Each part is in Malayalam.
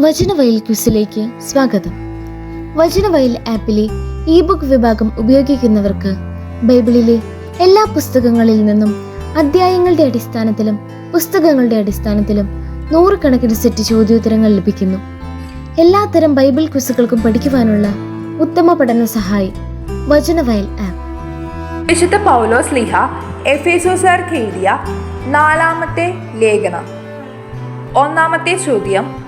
വചനവയൽ ക്വിസിലേക്ക് സ്വാഗതം. വചനവയൽ ആപ്പിലെ ഇ ബുക്ക് വിഭാഗം ഉപയോഗിക്കുന്നവർക്ക് ബൈബിളിലെ എല്ലാ പുസ്തകങ്ങളിൽ നിന്നും അധ്യായങ്ങളുടെ അടിസ്ഥാനത്തിലും പുസ്തകങ്ങളുടെ അടിസ്ഥാനത്തിലും നൂറുകണക്കിന് സെറ്റ് ചോദ്യോത്തരങ്ങൾ ലഭിക്കുന്നു. എല്ലാത്തരം ബൈബിൾ ക്വിസുകൾക്കും പഠിക്കുവാനുള്ള ഉത്തമ പഠന സഹായി വചനവയൽ ആപ്പ്. വിശുദ്ധ പൗലോസ് ലിഹ എഫേസോസാർക്ക് എഴുതിയ നാലാമത്തെ ലേഖനം. ഒന്നാമത്തെ ചോദ്യം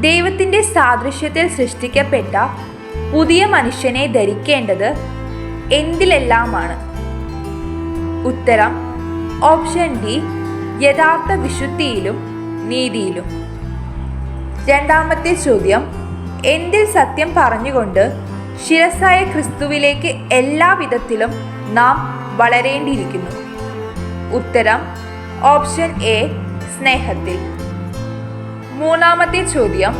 ദൈവത്തിന്റെ സാദൃശ്യത്തിൽ സൃഷ്ടിക്കപ്പെട്ട പുതിയ മനുഷ്യനെ ധരിക്കേണ്ടത് എന്തിലെല്ലാമാണ്? ഉത്തരം ഓപ്ഷൻ ഡി യഥാർത്ഥ വിശുദ്ധിയിലും നീതിയിലും. രണ്ടാമത്തെ ചോദ്യം എന്തിൽ സത്യം പറഞ്ഞുകൊണ്ട് ശിരസായ ക്രിസ്തുവിലേക്ക് എല്ലാവിധത്തിലും നാം വളരേണ്ടിയിരിക്കുന്നു? ഉത്തരം ഓപ്ഷൻ എ സ്നേഹത്തിൽ. മൂന്നാമത്തെ ചോദ്യം.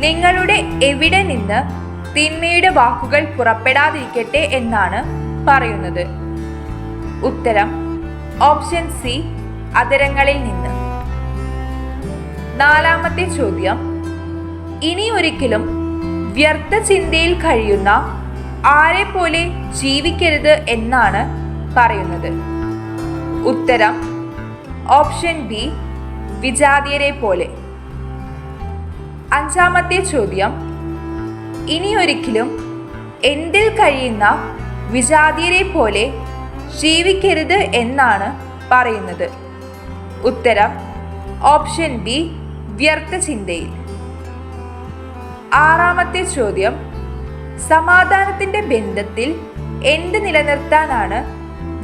നിങ്ങളുടെ എവിടെ നിന്ന് തിന്മയുടെ വാക്കുകൾ പുറപ്പെടാതിരിക്കട്ടെ എന്നാണ് പറയുന്നത്. ഉത്തരം ഓപ്ഷൻ സി അതരങ്ങളിൽ നിന്ന്. നാലാമത്തെ ചോദ്യം. ഇനി ഒരിക്കലും വ്യർത്ഥ ചിന്തയിൽ കഴിയുന്ന ആരെ പോലെ ജീവിക്കരുത് എന്നാണ് പറയുന്നത്. ഉത്തരം ഓപ്ഷൻ ബി വിജാതിയരെ പോലെ. അഞ്ചാമത്തെ ചോദ്യം. ഇനിയൊരിക്കലും എന്തിൽ കഴിയുന്ന വിജാതിയരെ പോലെ ജീവിക്കരുത് എന്നാണ് പറയുന്നത്. ഉത്തരം ഓപ്ഷൻ ബി വ്യർത്ഥ ചിന്തയിൽ. ആറാമത്തെ ചോദ്യം സമാധാനത്തിന്റെ ബന്ധത്തിൽ എന്ത് നിലനിർത്താനാണ്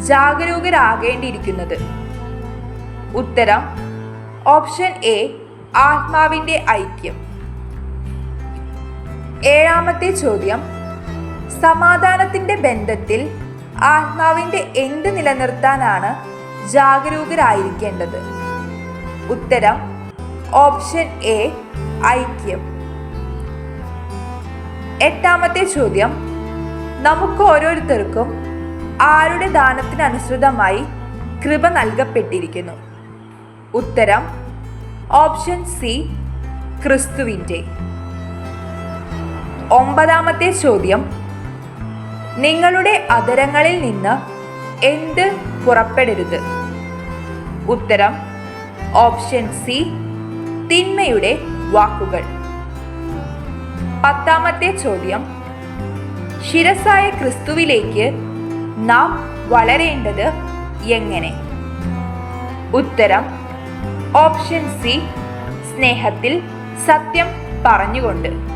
ജാഗരൂകരാകേണ്ടിയിരിക്കുന്നത്? ഉത്തരം ഓപ്ഷൻ എ ആത്മാവിന്റെ ഐക്യം. ഏഴാമത്തെ ചോദ്യം. സമാധാനത്തിന്റെ ബന്ധത്തിൽ ആത്മാവിന്റെ എന്ത് നിലനിർത്താനാണ് ജാഗരൂകരായിരിക്കേണ്ടത്? ഉത്തരം ഓപ്ഷൻ എ ഐക്യം. എട്ടാമത്തെ ചോദ്യം. നമുക്ക് ഓരോരുത്തർക്കും ആരുടെ ദാനത്തിനനുസൃതമായി കൃപ നൽകപ്പെട്ടിരിക്കുന്നു? ഉത്തരം ഓപ്ഷൻ സി ക്രിസ്തുവിന്റെ ഒമ്പതാമത്തെ ചോദ്യം. നിങ്ങളുടെ അതരങ്ങളിൽ നിന്ന് എന്ത് പുറപ്പെടരുത്? ഉത്തരം ഓപ്ഷൻ സി തിന്മയുടെ വാക്കുകൾ. പത്താമത്തെ ചോദ്യം. ശിരസായ ക്രിസ്തുവിലേക്ക് നാം വളരേണ്ടത് എങ്ങനെ? ഉത്തരം ഓപ്ഷൻ സി സ്നേഹത്തിൽ സത്യം പറഞ്ഞുകൊണ്ട്.